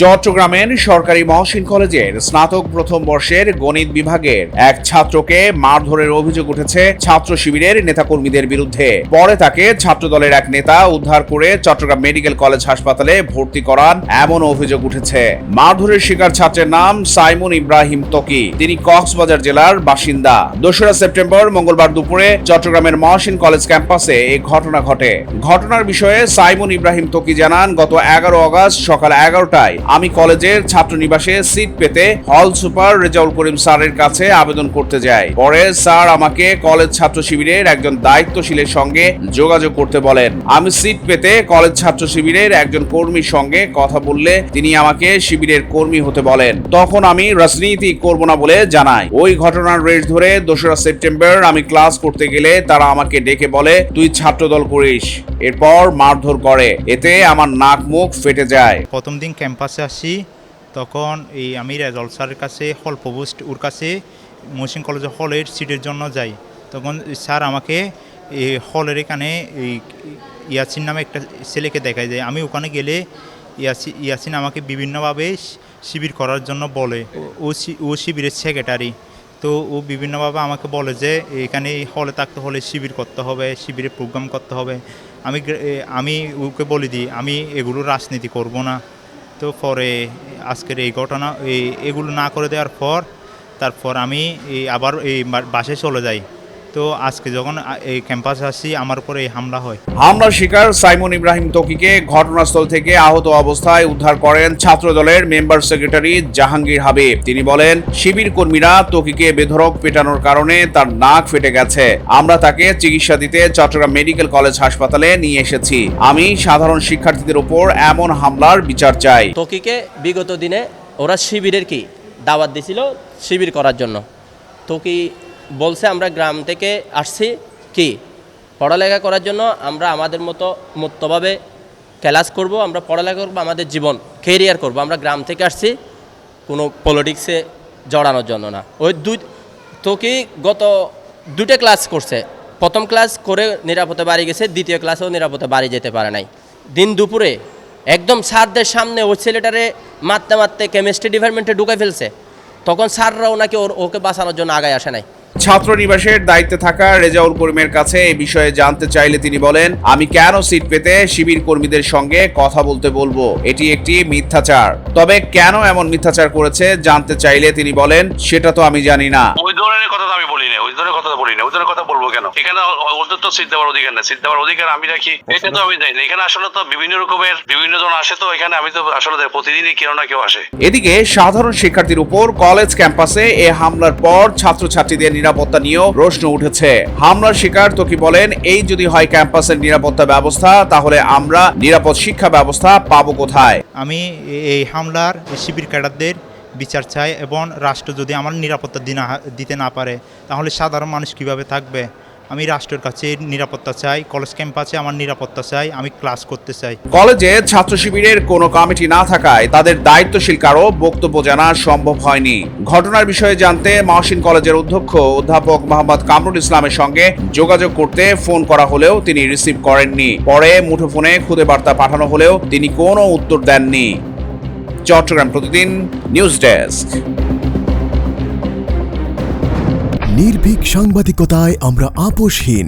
চট্টগ্রামের সরকারি মহসিন কলেজের স্নাতক প্রথম বর্ষের গণিত বিভাগের এক ছাত্রকে মারধরের অভিযোগ উঠেছে ছাত্র শিবিরের নেতাকর্মীদের বিরুদ্ধে। পরে তাকে ছাত্রদলের এক নেতা উদ্ধার করে চট্টগ্রাম মেডিকেল কলেজ হাসপাতালে ভর্তি করান এমন অভিযোগ উঠেছে। মারধরের শিকার ছাত্রের নাম সাইমন ইব্রাহিম তকি। তিনি কক্সবাজার জেলার বাসিন্দা। দোসরা সেপ্টেম্বর মঙ্গলবার দুপুরে চট্টগ্রামের মহসিন কলেজ ক্যাম্পাসে এই ঘটনা ঘটে। ঘটনার বিষয়ে সাইমন ইব্রাহিম তকি জানান, গত এগারো আগস্ট সকাল এগারোটায় আমি কলেজের ছাত্র নিবাসে সিট পেতে হল সুপার রেজাউল করিম স্যারের কাছে আবেদন করতে যাই। পরে স্যার আমাকে কলেজ ছাত্র শিবিরের একজন দায়িত্বশীলের সঙ্গে যোগাযোগ করতে বলেন। আমি সিট পেতে কলেজ ছাত্র শিবিরের একজন কর্মীর সঙ্গে কথা বললে তিনি আমাকে শিবিরের কর্মী হতে বলেন। তখন আমি রাজনীতি করব না বলে জানাই। ওই ঘটনার রেশ ধরে দোসরা সেপ্টেম্বর আমি ক্লাস করতে গেলে তারা আমাকে ডেকে বলে, তুই ছাত্রদল করিস। এরপর মারধর করে। এতে আমার নাক মুখ ফেটে যায়। প্রথম দিন ক্যাম্পাসে আসি, তখন এই আমি রেজল স্যারের কাছে হল প্রভোস্ট ওর কাছে মহসিন কলেজের হলের সিটের জন্য যাই। তখন স্যার আমাকে এই হলের এখানে এই ইয়াসিন নামে একটা ছেলেকে দেখায় যায় আমি ওখানে গেলে ইয়াসি, ইয়াসিন আমাকে বিভিন্নভাবে শিবির করার জন্য বলে। ও- ও শিবিরের সেক্রেটারি তো ও বিভিন্নভাবে আমাকে বলে যে, এখানে হলে থাকতে হলে শিবির করতে হবে শিবিরে প্রোগ্রাম করতে হবে। আমি আমি ওকে বলে দিই, আমি এগুলো রাজনীতি করব না। তো পরে আজকের এই ঘটনা, এই এগুলো না করে দেওয়ার পর, তারপর আমি আবার এই বাসে চলে যাই। তো আজকে যখন এই ক্যাম্পাসে আসি আমার উপরে এই হামলা হয়। হামলার শিকার সাইমন ইব্রাহিম তকিকে ঘটনাস্থল থেকে আহত অবস্থায় উদ্ধার করেন ছাত্রদলের মেম্বার সেক্রেটারি জাহাঙ্গীর হাবিব। তিনি বলেন শিবির কর্মীরা তকিকে বেধরক পেটানোর কারণে তার নাক ফেটে গেছে। আমরা তাকে চিকিৎসা দিতে চট্টগ্রাম মেডিকেল কলেজ হাসপাতালে নিয়ে এসেছি। আমি সাধারণ শিক্ষার্থীদের উপর এমন হামলার বিচার চাই। তকিকে বিগত দিনে ওরা শিবিরের কি দাওয়াত দিছিল? শিবির করার জন্য। তকি বলছে, আমরা গ্রাম থেকে আসছি কি? পড়ালেখা করার জন্য আমরা আমাদের মতো মুক্তভাবে ক্লাস করব, আমরা পড়ালেখা করব, আমাদের জীবন কেরিয়ার করব। আমরা গ্রাম থেকে আসছি, কোনো পলিটিক্সে জড়ানোর জন্য না। ওই দুই, তো কি গত দুটো ক্লাস করছে। প্রথম ক্লাস করে নিরাপদে বাড়ি গেছে, দ্বিতীয় ক্লাসেও নিরাপদে বাড়ি যেতে পারে নাই। দিন দুপুরে একদম স্যারদের সামনে ওই ছেলেটারে মারতে মারতে কেমিস্ট্রি ডিপার্টমেন্টে ঢুকে ফেলছে। তখন স্যাররাও নাকি ওর, ওকে বাঁচানোর জন্য আগায় আসে নাই। ছাত্র নিবাসের দায়িত্বে থাকা রেজাউল করিমের কাছে এই বিষয়ে জানতে চাইলে তিনি বলেন আমি কেন সিট পেতে শিবির কর্মীদের সঙ্গে কথা বলতে বলব? এটি একটি মিথ্যাচার। তবে কেন এমন মিথ্যাচার করেছে জানতে চাইলে তিনি বলেন সেটা তো আমি জানি না। ওই ধরনের কথা আমি বলি না ওই ধরনের কথা বলি না ওই ধরনের কথা বলব কেন? এখানে ওদের তো সিট দেওয়ার অধিকার না সিট দেওয়ার অধিকার আমি রাখি এটা তো আমি দেয় না। এখানে আসলে তো বিভিন্ন রকমের বিভিন্ন জন আসে তো এখানে আমি তো আসলে প্রতিদিনই কেউ না কেউ আসে। এদিকে সাধারণ শিক্ষার্থীর উপর কলেজ ক্যাম্পাসে এ হামলার পর ছাত্রছাত্রীদের নিরাপত্তা নিয়েও প্রশ্ন উঠেছে। হামলার শিকার তোকি বলেন? এই যদি হয় ক্যাম্পাসের নিরাপত্তা ব্যবস্থা, তাহলে আমরা নিরাপদ শিক্ষা ব্যবস্থা পাবো কোথায়? আমি এই হামলার শিবির ক্যাডারদের বিচার চাই এবং রাষ্ট্র যদি আমার নিরাপত্তা দিতে না পারে, তাহলে সাধারণ মানুষ কীভাবে থাকবে? আমি রাষ্ট্রের কাছে নিরাপত্তা চাই, কলেজ ক্যাম্পাসে আমার নিরাপত্তা চাই, আমি ক্লাস করতে চাই। কলেজে ছাত্র শিবিরের কোনো কমিটি না থাকায় তাদের দায়িত্বশীল কারও বক্তব্য জানা সম্ভব হয়নি। ঘটনার বিষয়ে জানতে মহসিন কলেজের অধ্যক্ষ অধ্যাপক মোহাম্মদ কামরুল ইসলামের সঙ্গে যোগাযোগ করতে ফোন করা হলেও তিনি রিসিভ করেননি। পরে মুঠোফোনে খুদে বার্তা পাঠানো হলেও তিনি কোনো উত্তর দেননি। চট্টগ্রাম প্রতিদিন নিউজ ডেস্ক। নির্ভীক সাংবাদিকতায় আমরা আপোষহীন।